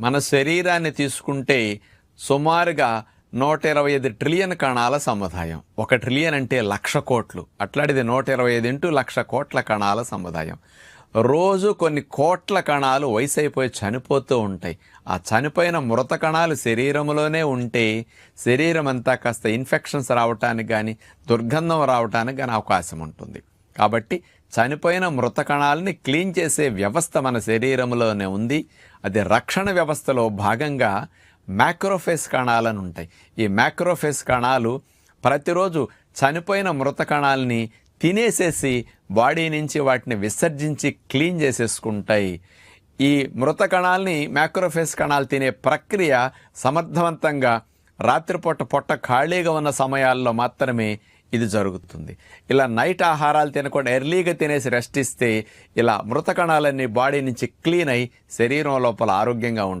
మన శరీరాన్ని తీసుకుంటే సుమారుగా నూట ఇరవై ఐదు ట్రిలియన్ కణాల సముదాయం. ఒక ట్రిలియన్ అంటే లక్ష కోట్లు. అట్లాంటిది నూట ఇరవై ఐదు ఇంటూ లక్ష కోట్ల కణాల సముదాయం. రోజు కొన్ని కోట్ల కణాలు వయసు అయిపోయి చనిపోతూ ఉంటాయి. ఆ చనిపోయిన మృత కణాలు శరీరంలోనే ఉంటే శరీరం అంతా కాస్త ఇన్ఫెక్షన్స్ రావటానికి కానీ దుర్గంధం రావటానికి కానీ అవకాశం ఉంటుంది. కాబట్టి చనిపోయిన మృత కణాలని క్లీన్ చేసే వ్యవస్థ మన శరీరంలోనే ఉంది. అది రక్షణ వ్యవస్థలో భాగంగా మ్యాక్రోఫేస్ కణాలను ఉంటాయి. ఈ మ్యాక్రోఫేస్ కణాలు ప్రతిరోజు చనిపోయిన మృత కణాలని తినేసేసి బాడీ నుంచి వాటిని విసర్జించి క్లీన్ చేసేసుకుంటాయి. ఈ మృత కణాలని మ్యాక్రోఫేస్ కణాలు తినే ప్రక్రియ సమర్థవంతంగా రాత్రిపూట పొట్ట ఖాళీగా ఉన్న సమయాల్లో మాత్రమే ఇది జరుగుతుంది. ఇలా నైట్ ఆహారాలు తినకుండా ఎర్లీగా తినేసి రెస్ట్ ఇస్తే ఇలా మృత కణాలన్నీ బాడీ నుంచి క్లీన్ అయి శరీరం లోపల ఆరోగ్యంగా ఉంటుంది